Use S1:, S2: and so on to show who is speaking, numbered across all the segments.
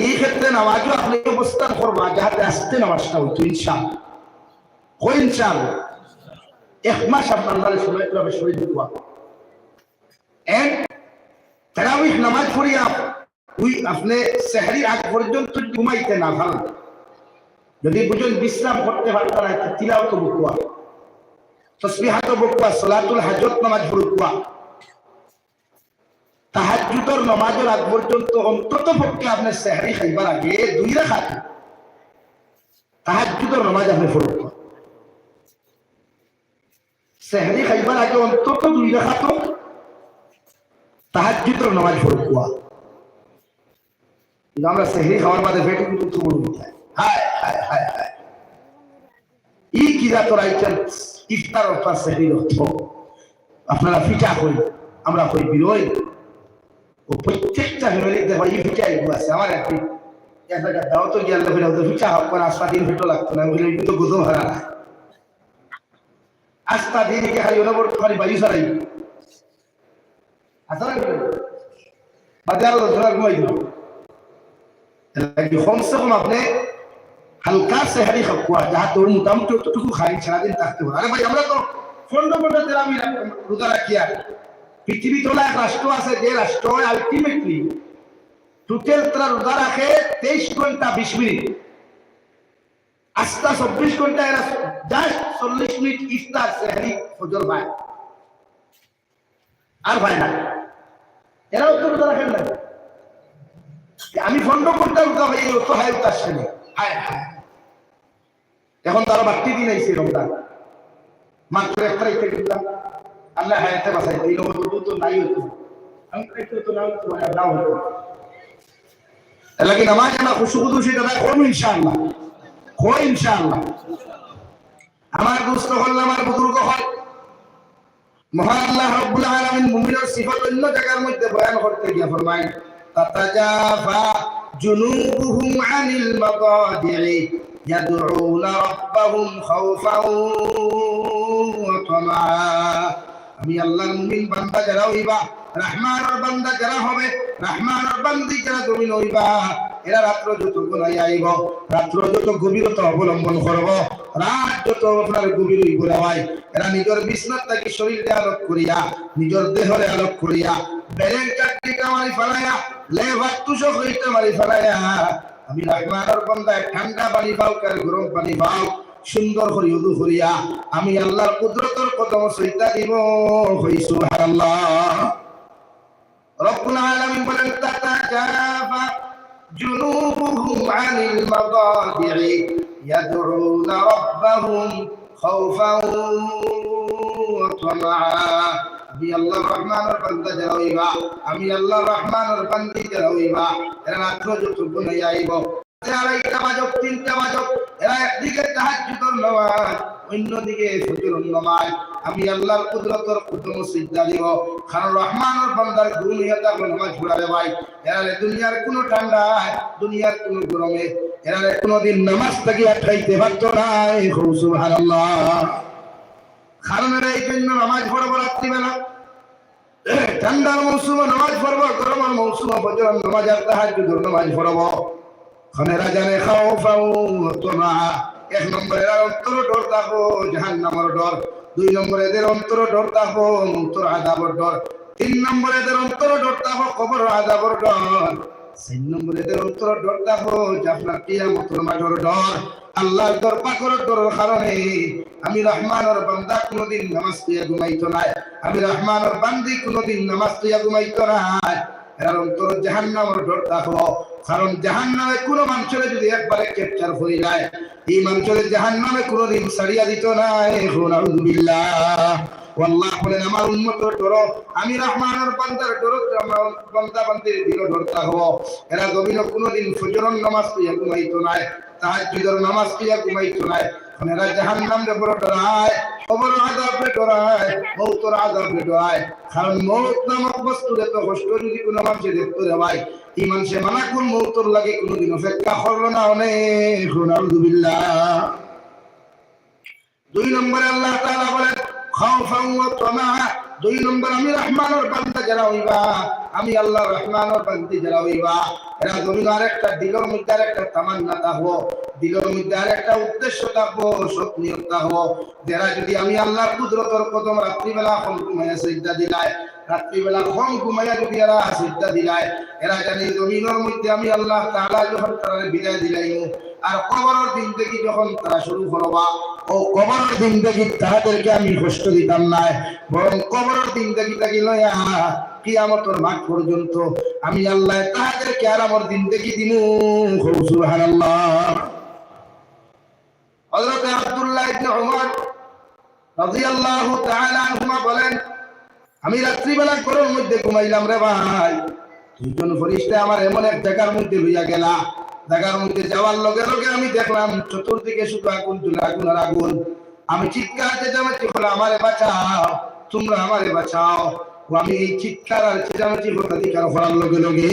S1: এই ক্ষেত্রে নামাজও আপনি অবস্থান করবা যাহাতে আসতে নামাজটা হইতো ইনশাল হই ইনশাল এক মাস আপনার সময় নামাজ ওই আপনি সেহরি আগ পর্যন্ত ঘুমাইতে না ভালো যদি বুঝুন বিশ্রাম করতে পারতো না তিলাও তো বুকুয়া তসবিহাত বুকুয়া সলাতুল হাজত নামাজ বুকুয়া তাহাজুদর নমাজের আগ পর্যন্ত অন্তত পক্ষে আপনি সেহরি খাইবার আগে, দুই রেখা তাহাজুদর নমাজ আপনি পড়ুক সেহরি খাইবার আগে অন্তত দুই রেখা তো তাহাজুদর নমাজ পড়ুক কিন্তু আমরা সেহরি খাওয়ার বাদে পেটে কিন্তু তুমুল উঠায় হায় হায় হায় হায়। ই কিরা তোর আইটেন ইফতার অর্থাৎ সেহরির অর্থ আপনারা ফিটা করি আমরা কই বিরোয় ও প্রত্যেকটা ফ্যামিলিতে দেখো এই ফিটা এগুলো আছে। আমার একটি একটা দাও তো গিয়ে ফিটা হতো ফিটা হোক করে আস্তা দিন ফিটো লাগতো না। বলে কিন্তু গোদম হারা না। আস্তা দিন কে খালি অনবর খালি বাড়ি সরাই আসা না বাজার ধরা ঘুমাই দিল কমসে কম আপনি হালকা সেহারি খাওয়া যাহা তোর মোটামুটি খাই সারাদিন থাকতে পারে। আরে ভাই, আমরা তো তেল রোজা রাখি পৃথিবী তোলা এক রাষ্ট্র আছে, যে রাষ্ট্র আলটিমেটলি টোটাল তারা রোজা রাখে তেইশ ঘণ্টা, বিশ মিনিট। আস্তা চব্বিশ ঘণ্টা, এরা জাস্ট চল্লিশ মিনিট ইফতার, সেহারি, ফজর ভাই। আর ভাই না। এরাও তো রোজা রাখেন না আমি ফন্ড করতে উঠা ভাই অত হাই উঠার শুনে হায় হায়। এখন তারা বাড়তি দিন আইসি রমজান। মাত্র এক তারিখ থেকে আল্লাহ হায়াতে বাঁচাই এই লোক তো নাই হতো আমি একটু তো মানে নাও নাও হতো لكن ما كان خشوع شيء ده كون ان شاء الله كون ان شاء الله আমার দোস্ত হল আমার বুজুর্গ হয়। মহান আল্লাহ রাব্বুল আলামিন মুমিনের সিফাত অন্য জায়গার মধ্যে বয়ান করতে গিয়ে ফরমায় তাতাজাফা جنوبهم عن المضاجع يدعون ربهم خوفا وطمعا আমি আল্লাহর মুমিন বান্দা যারা হইবা, রহমানের বান্দা যারা হবে, রহমানের বান্দি যারা তুমি হইবা, এরা রাত্র যত গুনাই আইব, রাত্র যত গভীরতা অবলম্বন করব, রাত যত আপনার গভীর হইব হয় এরা নিজের বিছনাত থাকি শরীরে আলোক করিয়া, নিজের দেহরে আলোক করিয়া বেরেন কাটি কামারি ফেলাইয়া লে ভাতুষ হইতে মারি ফেলাইয়া, আমি রহমানের বান্দায় ঠান্ডা পানি পাও, কার গরম পানি পাও সুন্দর করি, উদু করিয়া আমি আল্লাহর কুদরতের কদম সইতা দিব। হই সুবহানাল্লাহ। রব্বুল আলামিন বলেন, তাতাজাফা জুনুবুহুম আনিল মাদাজি'i ইয়াদউনা রাব্বাহুম খাওফান ওয়া তামআ। আমি আল্লাহ রহমানের বান্দা যারা হইবা, আমি আল্লাহ রহমানের বান্দি যারা হইবা, এরা রাত্র যত গুনাই আইব নামাজ দুনিয়ার ঠান্ডায় দুনিয়ার গরমে। এরা নামাজ থেকে আটকাইতে না এরা এই জন্য নামাজ পড়ব রাত্রিবেলা। ঠান্ডার মৌসুমে নামাজ পড়ব, গরমের মৌসুমে নামাজ আর তাহাজ্জুদের নামাজ পড়ব। খনেরা জানে খাও ফাও এক নম্বর অন্তর ডর থাকো জাহান নামর ডর দুই নম্বর এদের অন্তর ডর থাকো মুক্তর আদাবর ডর তিন নম্বর এদের অন্তর ডর থাকো কবর আদাবর ডর তিন নম্বর এদের অন্তর ডর থাকো মাঠর ডর কারণে আমি রহমানের বান্দা কোনোদিন নামাজ তুইয়া ঘুমাইতো নাই আমি রহমানের বান্দি কোনোদিন নামাজ তুইয়া ঘুমাইতো নাই এর অন্তর জাহান্নামের ডর কারণ জাহান্নামে কোন মানুষের যদি একবারে ক্যাপচার হয়ে যায়, এই মানুষের জাহান্নামে কোনোদিন ছাড়িয়া দিত না। এখন আলহামদুলিল্লাহ আল্লাহ বলেন, আমার উন্মত ডর আমি রহমানের দিল ডরতা হব এরা গভীর কোনোদিন ফজরন নামাজ তুইয়া ঘুমাইতো নাই, তাহাজ্জুদের নামাজ তুইয়া ঘুমাইতো নাই। এরা জাহান্নাম রে ডরায় কবর আযাব রে ডরায় আযাব রে ডরায় কারণ মৌত নামক বস্তু কষ্ট যদি কোনো মানুষে দেখতে রে ভাই মানা কোন লাগে অপেক্ষা করল না আলহামদুলিল্লাহ দুই নম্বরে আল্লাহ তাআলা বলেন ওয়া তামা দুই নম্বর, আমি রহমানের বান্দা যারা হইবা, আমি আল্লাহ রহমানের বান্দি যারা হইবা, এরা জমিন আর একটা দিলের মধ্যে আর একটা তামান্না থাকব দিলের একটা উদ্দেশ্য থাকব যারা যদি আমি আল্লাহর কুদরতর রাত্রিবেলা ঘুমাইয়া সিদ্ধা রাত্রিবেলা ঘুমাইয়া যদি এরা সিদ্ধা এরা জানি জমিনের মধ্যে আমি আল্লাহ তাআলা যখন তারা বিদায় দিলাইমু, আর কবরের দিন থেকে যখন তারা শুরু করবা ও কবরের দিন থেকে আমি কষ্ট দিতাম না, বরং কবরের দিন থেকে থাকি লয়া, কিয়ামতের মাঠ পর্যন্ত আমি আল্লাহ তাদেরকে আর আমার দিন থেকে দিমু। সুবহানাল্লাহ। হযরত আব্দুল্লাহ ইবনে উমর রাদিয়াল্লাহু তাআলা আনহুমা বলেন, আমি রাত্রিবেলা ঘরের মধ্যে ঘুমাইলাম রে ভাই। দুইজন ফরিস্তা আমার এমন এক জায়গার মধ্যে লইয়া গেলা। জায়গার মধ্যে যাওয়ার লগে লগে আমি দেখলাম চতুর্দিকে শুধু আগুন তুলে আগুন আর আগুন। আমি চিৎকার চেঁচামেচি করে আমারে বাঁচাও, তোমরা আমারে বাঁচাও। আমি এই চিৎকার আর চেঁচামেচি দিকার করার লগে লগে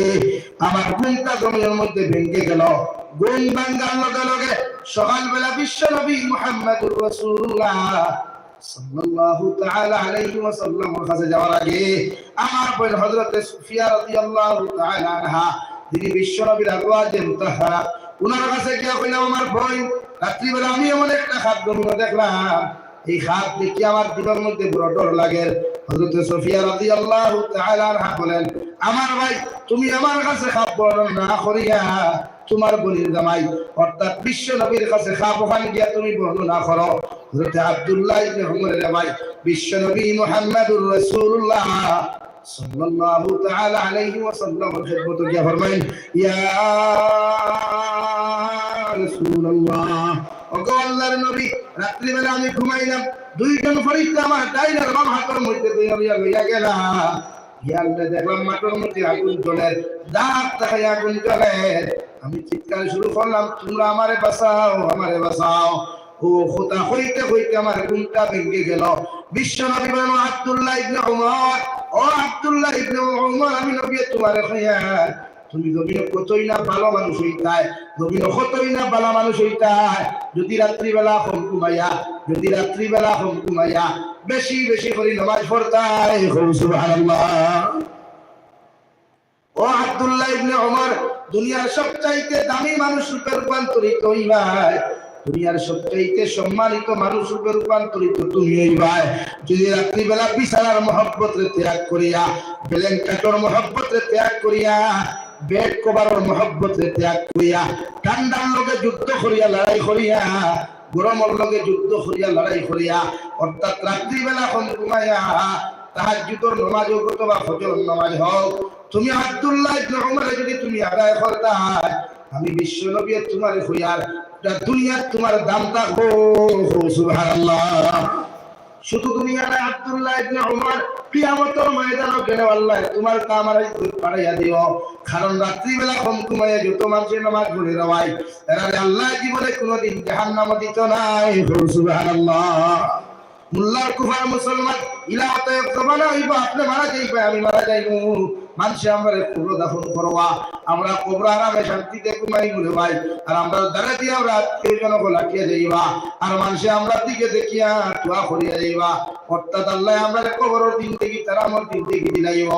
S1: আমার ঘুমটা জমির মধ্যে ভেঙে গেল। ঘুম ভাঙ্গার লগে লগে সকালবেলা বিশ্ব নবী মোহাম্মদুর রসুল্লাহ রাত্রিবেলা আমি এমন একটা খাদ্য দেখলাম এই খাত দেখি আমার দিনের মধ্যে বড় ডর লাগে। হযরত সুফিয়া রাদিয়াল্লাহু তাআলা আনহা বলেন, আমার ভাই, তুমি আমার কাছে খাপ বর্ণনা না করিয়া তোমার বলির জামাই, অর্থাৎ বিশ্ব নবীর কাছে খাপ ওখানে গিয়া তুমি বর্ণনা করো। হযরত আব্দুল্লাহ ইবনে ভাই, বিশ্ব নবী মুহাম্মদুর রাসূলুল্লাহ সাল্লাল্লাহু তাআলা আলাইহি ওয়াসাল্লাম খেদমত গিয়া ইয়া রাসূলুল্লাহ আমি আমি চিৎকার শুরু করলাম, তোমরা আমারে বাঁচাও আমারে বাঁচাও। ও খোদা, হইতে হইতে আমার ঘুমটা ভেঙে গেল। বিশ্ব আব্দুল্লাহ ইবনে ও আব্দুল্লাহ ইবনে আমি নবী তোমার খাইয়া তুমি জমিন কতই না ভালো মানুষ হইতায় জমিন কতই না ভালো মানুষ হইতায়, যদি রাত্রিবেলা কম ঘুমাইয়া, যদি রাত্রিবেলা কম ঘুমাইয়া বেশি বেশি করে নামাজ পড়তায় সুবহানাল্লাহ। ও আব্দুল্লাহ ইবনে ওমর, দুনিয়ার সবচাইতে দামি মানুষ রূপে রূপান্তরিত হইবাই দুনিয়ার সবচাইতে সম্মানিত মানুষ রূপে রূপান্তরিত তুমি হইবাই যদি রাত্রিবেলা বিছানার মহব্বত ত্যাগ করিয়া বেলেন কাটর মহব্বত ত্যাগ করিয়া বেড কভারের মহব্বত ত্যাগ করিয়া ঠান্ডার লগে যুদ্ধ করিয়া, লড়াই করিয়া গরমের লগে যুদ্ধ করিয়া, লড়াই করিয়া অর্থাৎ রাত্রিবেলা কম ঘুমাইয়া তাহাজ্জুদের নামাজ হোক অথবা ফজর নামাজ হোক তুমি আব্দুল্লাহ ইবনে যদি তুমি আদায় করতা আমি বিশ্ব নবী তোমার হইয়ার দুনিয়ার তোমার দাম থাকব সুবহানাল্লাহ। শুধু তুমি আব্দুল্লাহ ইবনে ওমর কিয়ামতের ময়দানে গেলে আল্লাহ, তোমার কাম আর পাড়াইয়া দিও। কারণ রাত্রি বেলা কম ঘুমাইয়া যত মানুষের নামাজ ঘুরে রওয়াই এরা আল্লাহ জীবনে কোনোদিন জাহান্নাম দিত নাই। সুবহানাল্লাহ। মুল্লার কুফার মুসলমান ইলাতে জমানা হইব, আপনি মারা যাইবে আমি মারা যাইবো। মানুষে আমরা কবর দাফন করবা আমরা কবর আরামে শান্তিতে ঘুমাই মনে ভাই, আর আমরা দাঁড়া দিয়ে আমরা আত্মীয়জন লাঠিয়ে যাইবা, আর মানুষে আমরা দিকে দেখিয়া টুয়া করিয়া যাইবা। অর্থাৎ আল্লাহ আমরা কবরের দিন থেকে তারা আমার দিন থেকে দিলাইব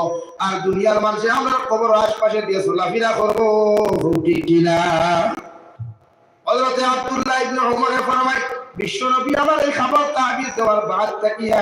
S1: আর দুনিয়ার মানুষে আমরা কবর আশপাশে দিয়ে চলাফেরা করব ঠিক কিনা? হযরত আব্দুল্লাহ ইবনে উমর ফরমায়, বিশ্বনবী আমার এই খাবার তাবিজ দেওয়ার বাদ তাকিয়া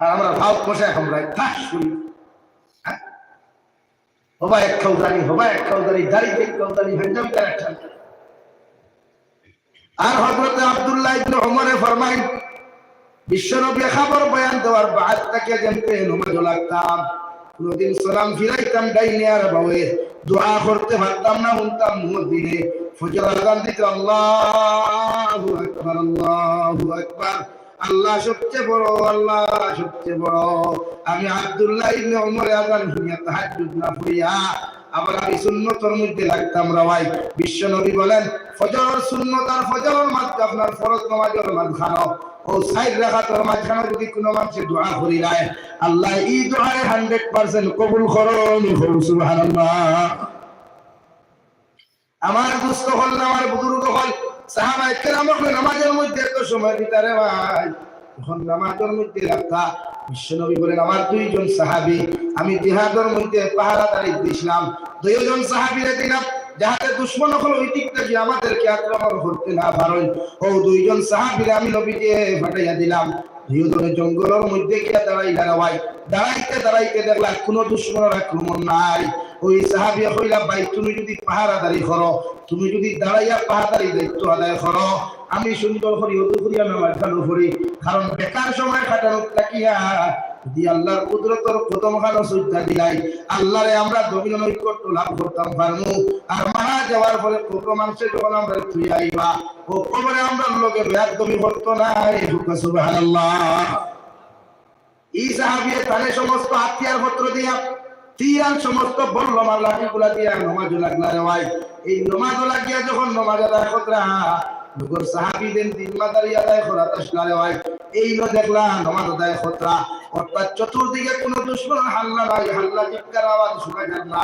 S1: আর আমরা ভাব বসে এখন রাই ঠাস শুনি হ্যাঁ? হবা এক খাউদানি হবা এক খাউদানি দাড়ি এক খাউদানি ভেন্ডাম তার একটা আর হযরত আব্দুল্লাহ ইবনে ওমরে ফরমাইন, বিশ্বনবী খবর বয়ান দেওয়ার বাদ তাকে জানতে নমাজ লাগতাম কোনদিন সালাম ফিরাইতাম ডাইনে আর বাউে দোয়া করতে পারতাম না শুনতাম মুদিনে ফজর আজান দিতে আল্লাহু আকবার আল্লাহু আকবার। আল্লাহ সবচেয়ে বড়, আল্লাহ সবচেয়ে বড়। আমি আব্দুল্লাহ ইবনে ওমর আজান শুনিয়া তাহাজ্জুদ না পড়িয়া আবার আমি সুন্নতর মধ্যে লাগতাম রাওয়াই বিশ্ব নবী বলেন, ফজর সুন্নত আর ফজর মাঝ আপনার ফরজ নামাজের মাঝখানো। ও সাইড রাখাতর মাঝখানে যদি কোনো মানুষ দোয়া করি রায়, আল্লাহ এই দোয়ায় হান্ড্রেড পার্সেন্ট কবুল করুন। আমার দুস্থ হল আমার বুজুর্গ হল। সাহাবাই কেরাম নামাজের মধ্যে এত সময় দিতারে ভাই। তখন নামাজের মধ্যে রাখা, বিশ্বনবী বলেন, আমার দুইজন সাহাবি, আমি জিহাদের মধ্যে পাহারা তারিখ দিয়েছিলাম। দুইজন সাহাবিরে দিলাম যাহাতে দুশ্মন হল ওই দিকটা যে আমাদেরকে আক্রমণ করতে না পারেন। ও দুইজন সাহাবিরে আমি নবীকে ফাটাইয়া দিলাম। দুইজনে জঙ্গলের মধ্যে গিয়ে দাঁড়াই ভাই? দাঁড়াইতে দাঁড়াইতে দেখলা কোনো দুশ্মনের আক্রমণ নাই। ওই সাহাবিয়া কইলা, ভাই, তুমি যদি পাহারাদারি করো, তুমি যদি দাঁড়াইয়া পাহারাদারি দায়িত্ব আদায় করো, আমি সুন্দর করি হতু করি চালু করি। কারণ বেকার সময় কাটানো তাকিয়া এই আত্মীয়ার সমস্ত বলল মাল্লাহি গুলা দিয়া নমাজ লাগলা রে ভাই। এই নমাজ লাগিয়া যখন নমাজ আদায় করতরা লোকর সাহাবীদের জিম্মাদারি আদায় করা তাসলা রে ভাই। এই লো দেখলা, নমাজ আদায় করতরা অর্থাৎ চতুর্দিকে কোনো দুশ্মন হাল্লা নাই হাল্লা চিৎকার আওয়াজ শোনা যায় না।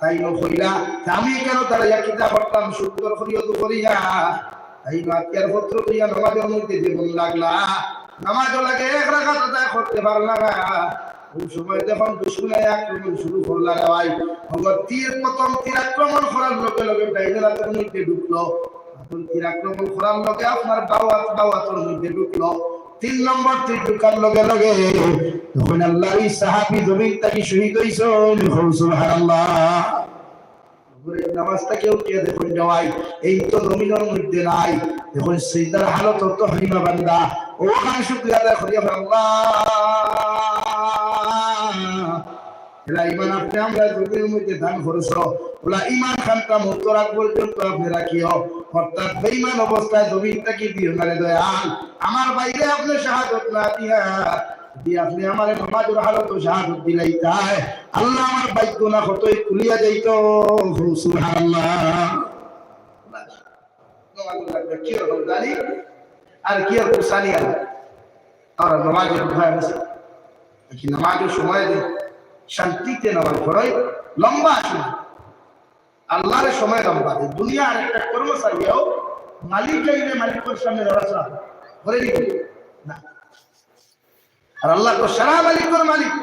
S1: তাই নো কইলা আমি কেন তারা কিতাব পড়তাম সুন্দর করিয়া দু করিয়া? এই আত্মীয়ার পত্র দিয়া নমাজের মধ্যে জীবন লাগলা নামাজও লাগে, এক রাখা আদায় করতে পারলা না ওই সময় যখন দুশ্মনে আক্রমণ শুরু করলা রে ভাই অগর তীর প্রথম তীর আক্রমণ করার লগে লগে ডাইনের হাতের মধ্যে ঢুকলো। তীর আক্রমণ করার লগে আপনার বাওয়াত বাওয়াতের মধ্যে ঢুকলো। তিন নম্বর তীর ঢুকার লগে। লগে তখন আল্লাহ এই সাহাবি জমিন তাকে শহীদ হইছেন সুবহানাল্লাহ। এই তো মধ্যে নাই। দেখুন হালত আল্লাহ। ইমান আপনি আমরা মধ্যে দান ইমান খানটা মুক্ত রাখ পর্যন্ত আপনি রাখিও। অর্থাৎ বেইমান অবস্থায় জমিনটাকে দিও না রে দয়াল? আমার বাইরে আপনি শাহাদত না দিয়া, যদি আপনি আমার নমাজের হালত শাহাদত দিলাই তাই। আল্লাহ আমার বাইক না কতই খুলিয়া যাইত। সুবহানাল্লাহ। কি রকম জানি? আর কি রকম সানিয়া আর? নমাজের ভয় আছে। নামাজের সময় দেয় শান্তিতে নামাজ পড়াই লম্বা সময়। আল্লাহর সময় লম্বা দেয় দুনিয়ার একটা কর্মচারীও মালিক চাইলে মালিকের সামনে লড়াচড়া করে দিবে না আর আল্লাহ তো সারা মালিকের মালিক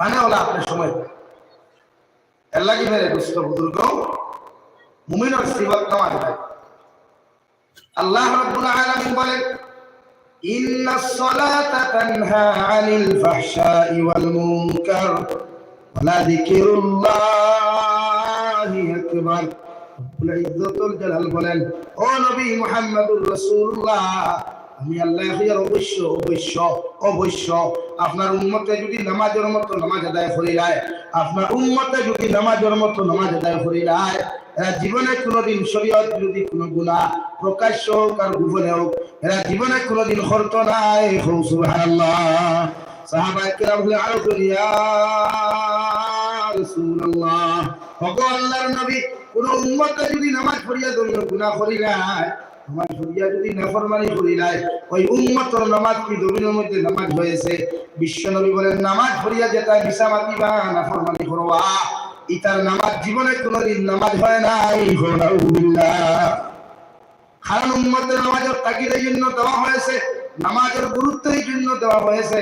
S1: মানে হলো আপনার সময় এর লাগি মেরে দুষ্ট বুজুর্গ মুমিনের সিবত নামাজ হয় আল্লাহ রাব্বুল আলামিন বলেন إن الصلاة تنهى عن الفحشاء والمنكر ولذكر الله এবার আপনার যদি নামাজের মতো নামাজ আদায় আপনার যদি নামাজের মতো নামাজ আদায় করি রায় জীবনে কোনোদিন শরীয়ত যদি কোনো গুণা প্রকাশ্য হোক আর গোপনে হোক, এরা জীবনে কোনোদিন হরত নাই। সুবহানাল্লাহ। সাহাবায়ে আরও দুনিয়া নামাজের নামাজের গুরুত্বের জন্য দেওয়া হয়েছে।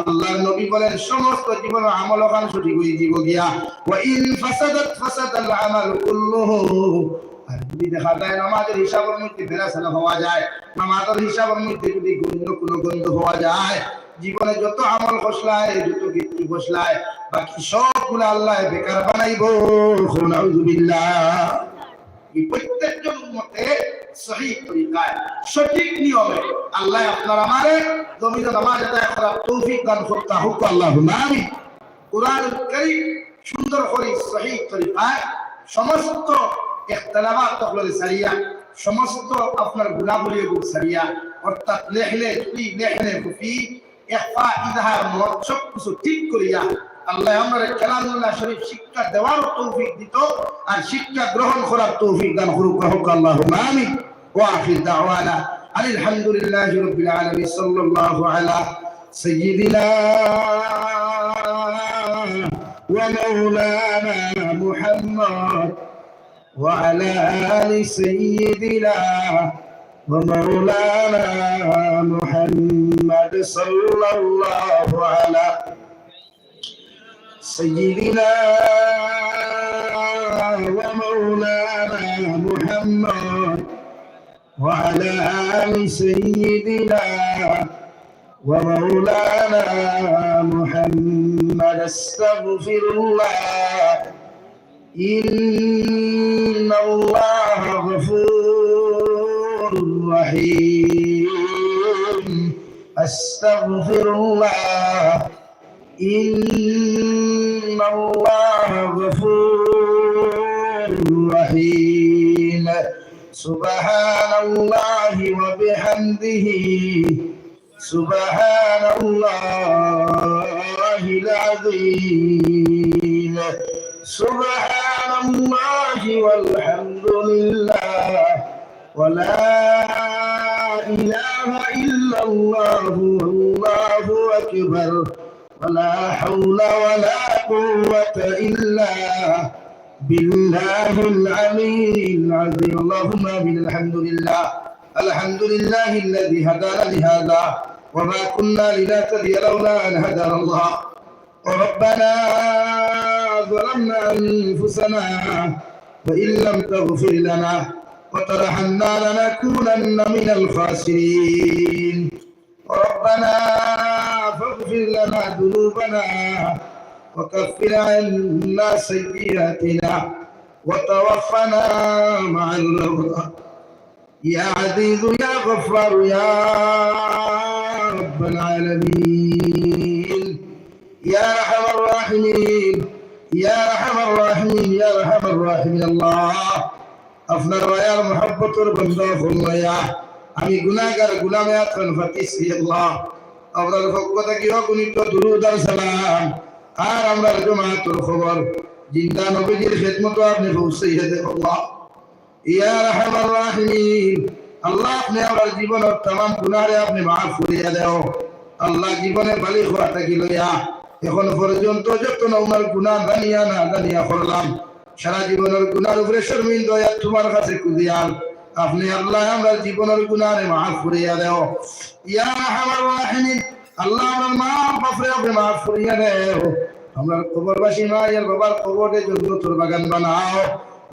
S1: আল্লাহর নবী বলেন, সমস্ত জীবন আমল ওখান সঠিক হয়ে যাব গিয়া। ওয়া ইন ফাসাদাত ফাসাদাল আমাল কুল্লুহু। আর যদি দেখা যায় নামাজের হিসাবের মধ্যে ফেরাসালা হওয়া যায়, নামাজের হিসাবের মধ্যে যদি গন্ধ কোনো গন্ধ হওয়া যায়, জীবনে যত আমল খসলায়, যত কীর্তি খসলায়, বাকি সবগুলো আল্লাহ বেকার বানাইব। নাউযুবিল্লাহ এই প্রত্যেকজন উম্মতে সহি তরিকায়। সঠিক নিয়মে আল্লাহ আপনার আমারে জমিনে নামাজ আদায় করার তৌফিক দান করতে হোক আল্লাহ আমি কোরআন কারীম সুন্দর করে সহি তরিকায় সমস্ত সারিয়া, সমস্ত আপনার গুণাবলী এবং সারিয়া, অর্থাৎ মত সব কিছু ঠিক করিয়া আল্লাহ আমরা কালামুল্লাহ শরীফ শিক্ষা দেওয়ার তৌফিক দিত আর শিক্ষা গ্রহণ করার তৌফিক দান করুক হোক আল্লাহ আমিন واخر دعوانا ان الحمد لله رب العالمين صلى الله على سيدنا ومولانا محمد وعلى ال سيدنا ومولانا محمد صلى الله على سيدنا ومولانا محمد وعلى آل سيدنا ومولانا محمد استغفر الله. إن الله غفور رحيم. أستغفر الله. إن الله غفور رحيم. سبحان الله وبحمده. سبحان الله العظيم. سبحان الله والحمد لله ولا إله إلا الله والله أكبر. ولا حول ولا قوة إلا بالله العلي العظيم اللهم بالحمد لله الحمد لله الذي هدانا لهذا وما كنا لنهتدي لولا أن هدانا الله ربنا ظلمنا أنفسنا وإن لم تغفر لنا وترحمنا لنكونن من الخاسرين ربنا فاغفر لنا ذنوبنا وكفر عنا سيئاتنا وتوفنا مع الأرض يا عزيز يا غفار يا رب العالمين. يا أرحم الراحمين يا أرحم الراحمين يا أرحم الراحمين. الله أفنى الرياء محبة ربنا الله يا আমি গুনাহগার গুলামে আতন ফাতিসি আল্লাহ আপনার পক্ষ থেকে অগণিত দুরুদ আর সালাম আর আমরা জমাতুর খবর জিন্দা নবীজির খেদমত আপনি পৌঁছাইয়া দেন আল্লাহ ইয়া রাহমার রাহিমিন আল্লাহ আপনি আমার জীবনের तमाम গুনাহরে আপনি maaf করিয়া দাও আল্লাহ জীবনে বালি খোয়া থাকি লইয়া এখন পর্যন্ত যত নৌমার গুনাহ জানিয়া না জানিয়া করলাম সারা জীবনের গুনার উপরে শর্মিন্দ হইয়া তোমার কাছে কুদিয়াল আপনি আল্লাহ আমরা জীবনের গুনারে মাফ করিয়া দেও। ইয়া রাহিমিন আল্লাহ আমার মা বাপরে আপনি মাফ করিয়া দেও। আমরা কবরবাসী মা ইয়ার বাবার কবরের জন্য তোর বাগান বানাও।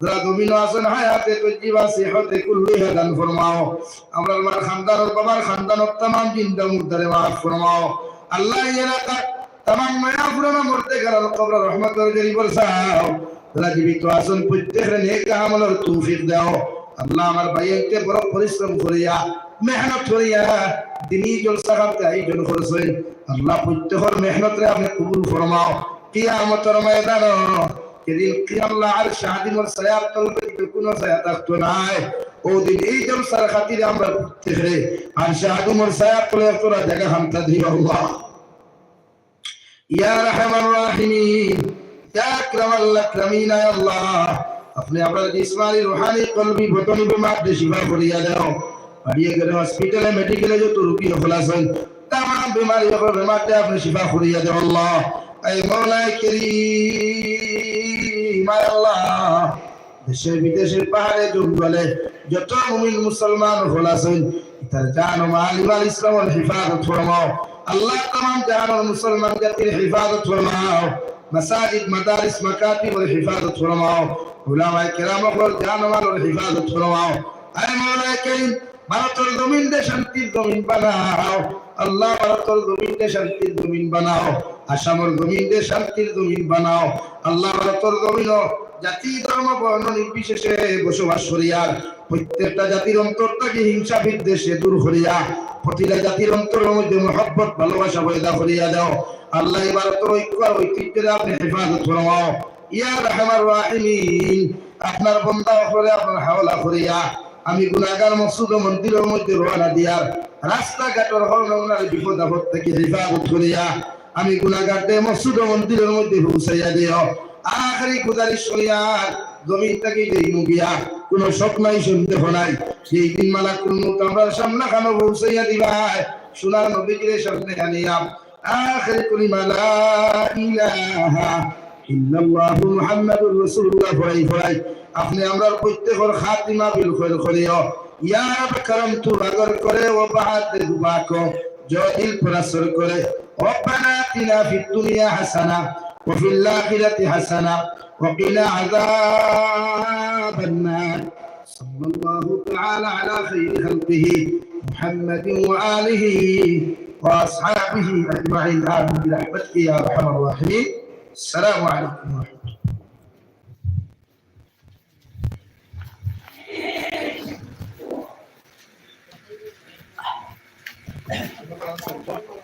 S1: যারা জমিন আছেন, হায়াতে তজিবা সেহতে কুল্লি হেদান ফরমাও। আমরা আমার খানদান, বাবার খানদান তামাম জিন্দা মুর্দারে মাফ ফরমাও। আল্লাহ ইয়ারা তামাম মায়া পুরানো মরতে গেল কবর রহমত করে গরিবর সাহাও যারা জীবিত আসন প্রত্যেকের নেক আমলের তৌফিক দাও। আল্লাহ আমার ভাইয়েরকে বড় পরিশ্রম করিয়া, মেহনত করিয়া দিনী জলসা করতে আয়োজন করেছেন। আল্লাহ প্রত্যেকের মেহনতরে আপনি কবুল ফরমাও। কিয়ামতের ময়দান যেদিন কিয়াল্লাহ আর শাহাদিমর সায়াত তলবে কোনো সায়া থাকতো নাই ও দিন এই জলসার খাতিরে আমরা প্রত্যেকে আর শাহাদিমর সায়াত তলে তোরা জায়গা হামতা দিও আল্লাহ। ইয়া রাহমার রাহিমিন, ইয়া আকরামাল আকরামিন আল্লাহ। আপনি আপনার জিসমানি রুহানি কলবি বতনি বিমার দে শিফা করিয়া দাও বাড়িয়ে গেলে হসপিটালে মেডিকেলে যত রুগী হল আছেন তামাম বিমারি হবে বিমারতে আপনি শিফা করিয়া দাও আল্লাহ এই মৌলায় করিম আয় আল্লাহ দেশে বিদেশের পাহাড়ে জঙ্গলে যত মুমিন মুসলমান হল আছেন তার জান ও মাল ইমাল ইসলামের হিফাজত ফরমাও আল্লাহ तमाम জান ও মুসলমান জাতির হিফাজত ফরমাও মাসাজিদ মাদারিস মাকাতিবের হিফাজত ফরমাও উলামায়ে কেরাম ওর জান ও মালের হিফাজত ফরমাও আয় মাওলানা করিম, ভারতের জমিন দে শান্তির জমিন বানাও। আল্লাহ ভারতের জমিন দে শান্তির জমিন বানাও। আসামের জমিন দে শান্তির জমিন বানাও। আল্লাহ ভারতের জমিন জাতি, ধর্ম, বর্ণ নির্বিশেষে বসবাস করিয়ার প্রত্যেকটা জাতির অন্তর থেকে হিংসা বিদ্বেষে দূর করিয়া, প্রতিটা জাতির অন্তরের মধ্যে মহব্বত, ভালোবাসা পয়দা করিয়া দাও। আল্লাহ এবার তোর ঐক্য ঐতিহ্যের আপনি হেফাজত ফরমাও ইয়া রহমান। হাওলা করিয়া আমি গুনাগার মসজিদ ও মন্দিরের মধ্যে রওনা দিয়ার রাস্তাঘাটের হরনার বিপদ আপদ থেকে হেফাজত করিয়া আমি গুনাগারদের মসজিদ ও মন্দিরের মধ্যে পৌঁছাইয়া দিও। আখরি গুজারিশ করিয়ার জমিন থেকে যেই মুগিয়া কোন স্বপ্নাই শুনতে নাই। সেই দিন মালা কোন আমরা সামনা খানো পৌঁছাইয়া দিবাই সোনার নবীজির সামনে আনিয়াম আখরি কলিমা লা ইলাহা ইল্লাল্লাহু মুহাম্মাদুর রাসূলুল্লাহ ফরাই ফরাই আপনি আমরা প্রত্যেকের খাতিমা বিল খৈর করিও ইয়া রব করম তু আগর করে ও বাহাত দুবাকো জহিল ফরাসর করে ربنا آتنا في الدنيا حسنة وفي الآخرة حسنة وقنا عذاب النار صلى الله تعالى على خير خلقه محمد وآله وأصحابه أجمعين آمين برحمتك يا أرحم الراحمين السلام عليكم ورحمة الله.